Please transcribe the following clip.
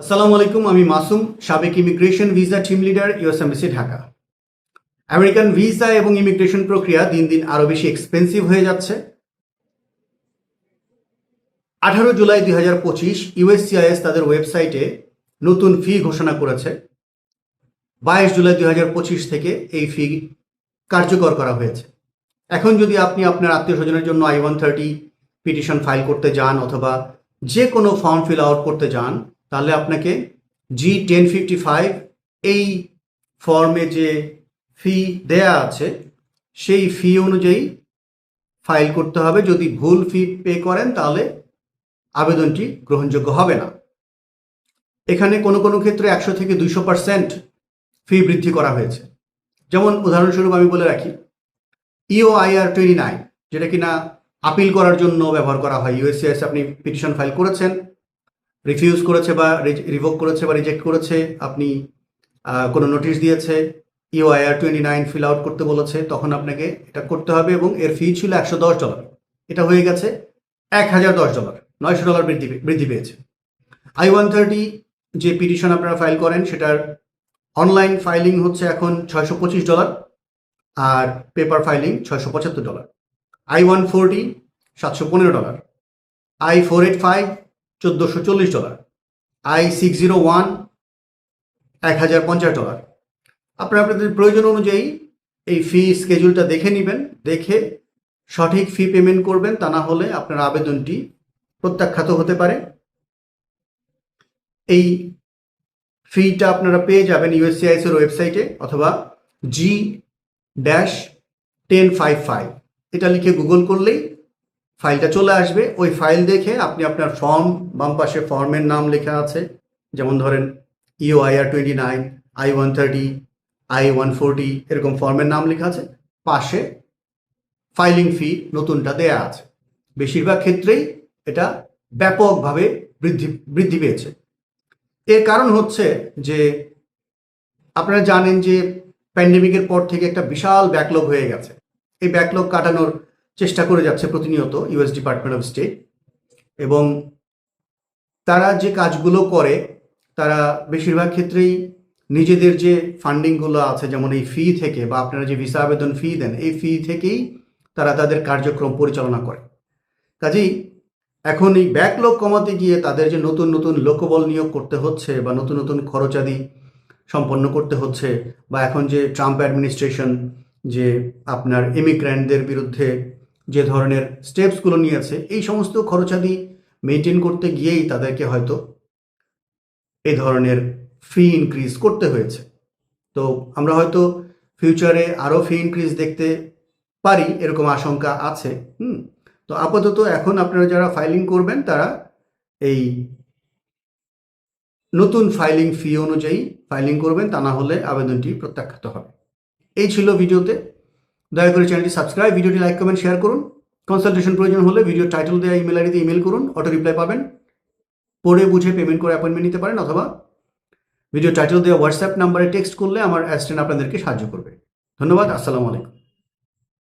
আসসালামু আলাইকুম, আমি মাসুম, সাবেক immigration visa team leader US embassy Dhaka. American visa এবং ইমিগ্রেশন প্রক্রিয়া দিন দিন আরও বেশি এক্সপেন্সিভ হয়ে যাচ্ছে। আঠারো জুলাই দুই হাজার পঁচিশ ইউএসসিআইএস তাদের ওয়েবসাইটে নতুন ফি ঘোষণা করেছে। বাইশ জুলাই দুই হাজার পঁচিশ থেকে এই ফি কার্যকর করা হয়েছে। এখন যদি আপনি আপনার আত্মীয় স্বজনের জন্য I one thirty petition file করতে যান অথবা যে কোনো ফর্ম ফিল আউট করতে যান তাহলে আপনাকে জি টেন ফিফটি ফাইভ এই ফর্মে যে ফি দেয়া আছে, সেই ফি অনুযায়ী ফাইল করতে হবে। যদি ভুল ফি পে করেন, তাহলে আবেদনটি গ্রহণযোগ্য হবে না। এখানে কোনো কোনো ক্ষেত্রে একশো থেকে দুইশো পার্সেন্ট ফি বৃদ্ধি করা হয়েছে। যেমন উদাহরণস্বরূপ আমি বলে রাখি E O IR twenty nine যেটা কিনা আপিল করার জন্য ব্যবহার করা হয়। ইউএসসিএস আপনি পিটিশন ফাইল করেছেন রিফিউজ করেছে বা রিভোক করেছে বা রিজেক্ট করেছে, আপনি কোনো নোটিশ দিয়েছে E O IR twenty nine fill out করতে বলেছে, তখন আপনাকে এটা করতে হবে এবং এর ফি ছিল একশো দশ ডলার এটা হয়ে গেছে এক হাজার দশ ডলার নয়শো ডলার বৃদ্ধি বৃদ্ধি পেয়েছে। আই ওয়ান থার্টি যে পিটিশন আপনারা ফাইল করেন, সেটার অনলাইন ফাইলিং হচ্ছে এখন ছয়শো পঁচিশ ডলার আর পেপার ফাইলিং ছয়শো পঁচাত্তর ডলার আই ওয়ান ফোরটি সাতশো পনেরো dollar I four eight five চোদ্দোশো চল্লিশ dollar. I six zero one, এক হাজার পঞ্চাশ ডলার। আপনারা আপনাদের প্রয়োজন অনুযায়ী এই ফি স্কেজুলটা দেখে নেবেন, দেখে সঠিক ফি পেমেন্ট করবেন, তা না হলে আপনার আবেদনটি প্রত্যাখ্যাত হতে পারে। এই ফিটা আপনারা পেয়ে যাবেন ইউএসসিআইএস এর ওয়েবসাইটে অথবা G dash ten five five এটা লিখে গুগল করলেই ফাইলটা চলে আসবে। ওই ফাইল দেখে আপনি আপনার ফর্ম, বাম পাশে ফর্মের নাম লেখা আছে। যেমন ধরেন E O IR twenty nine I one thirty I one forty এরকম ফর্মের নাম লেখা আছে। পাশে ফাইলিং ফি নতুনটা দেয়া আছে। বেশিরভাগ ক্ষেত্রেই এটা ব্যাপকভাবে বৃদ্ধি বৃদ্ধি পেয়েছে। এর কারণ হচ্ছে যে আপনারা জানেন যে প্যান্ডেমিকের পর থেকে একটা বিশাল ব্যাকলগ হয়ে গেছে। এই ব্যাকলগ কাটানোর চেষ্টা করে যাচ্ছে প্রতিনিয়ত ইউএস ডিপার্টমেন্ট অফ স্টেট এবং তারা যে কাজগুলো করে, তারা বেশিরভাগ ক্ষেত্রেই নিজেদের যে ফান্ডিংগুলো আছে, যেমন এই ফি থেকে বা আপনারা যে ভিসা আবেদন ফি দেন, এই ফি থেকেই তারা তাদের কার্যক্রম পরিচালনা করে। কাজেই এখন এই ব্যাকলগ কমাতে গিয়ে তাদের যে নতুন নতুন লোকবল নিয়োগ করতে হচ্ছে বা নতুন নতুন খরচাদি সম্পন্ন করতে হচ্ছে বা এখন যে ট্রাম্প অ্যাডমিনিস্ট্রেশন যে আপনার ইমিগ্র্যান্টদের বিরুদ্ধে যে ধরনের স্টেপসগুলো নিয়েছে, এই সমস্ত খরচাদি মেনটেন করতে গিয়েই তাদেরকে হয়তো এই ধরনের ফি ইনক্রিজ করতে হয়েছে। তো আমরা হয়তো ফিউচারে আরও ফি ইনক্রিজ দেখতে পারি, এরকম আশঙ্কা আছে। হুম, তো আপাতত এখন আপনারা যারা ফাইলিং করবেন, তারা এই নতুন ফাইলিং ফি অনুযায়ী ফাইলিং করবেন, তা না হলে আবেদনটি প্রত্যাখ্যাত হবে। এই ছিল ভিডিওতে। দয়া করে চ্যানেলটি সাবস্ক্রাইব, ভিডিওটি লাইক, কমেন্ট, শেয়ার করুন। কনসালটেশন প্রয়োজন হলে ভিডিও টাইটেল দেওয়া ইমেল আইডিতে ইমেল করুন, অটো রিপ্লাই পাবেন। পড়ে বুঝে পেমেন্ট করে অ্যাপয়েন্টমেন্ট নিতে পারেন অথবা ভিডিও টাইটেল দেওয়া হোয়াটসঅ্যাপ নাম্বারে টেক্সট করলে আমার অ্যাসিস্ট্যান্ট আপনাদেরকে সাহায্য করবে। ধন্যবাদ, আসসালামু আলাইকুম।